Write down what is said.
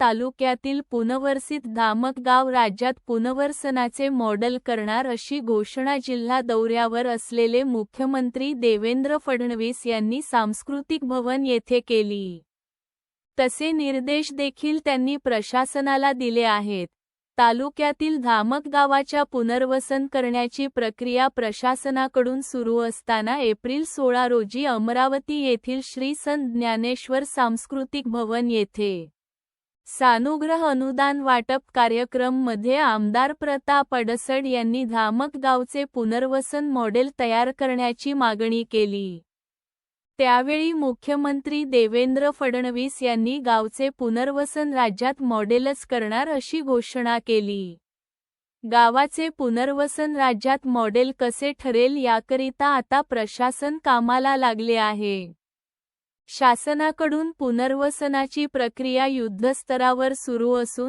तालुक्यातील पुनर्वसित धामक गाव राज्यात पुनर्वसनाचे मॉडेल करणार अशी घोषणा जिल्हा दौऱ्यावर असलेले मुख्यमंत्री देवेंद्र फडणवीस यांनी सांस्कृतिक भवन येथे केली. तसे निर्देश देखील त्यांनी प्रशासनाला दिले आहेत. तालुक्यातील धामक गावाच्या पुनर्वसन करण्याची प्रक्रिया प्रशासनाकडून सुरू असताना एप्रिल सोळा रोजी अमरावती येथील श्री संत ज्ञानेश्वर सांस्कृतिक भवन येथे सानुग्रह अनुदान वाटप कार्यक्रममध्ये आमदार प्रताप अडसड यांनी धामक गावचे पुनर्वसन मॉडेल तयार करण्याची मागणी केली. त्यावेळी मुख्यमंत्री देवेंद्र फडणवीस यांनी गावचे पुनर्वसन राज्यात मॉडेलच करणार अशी घोषणा केली. गावाचे पुनर्वसन राज्यात मॉडेल कसे ठरेल याकरिता आता प्रशासन कामाला लागले आहे. शासनाकडून पुनर्वसनाची प्रक्रिया युद्धस्तरावर सुरू असून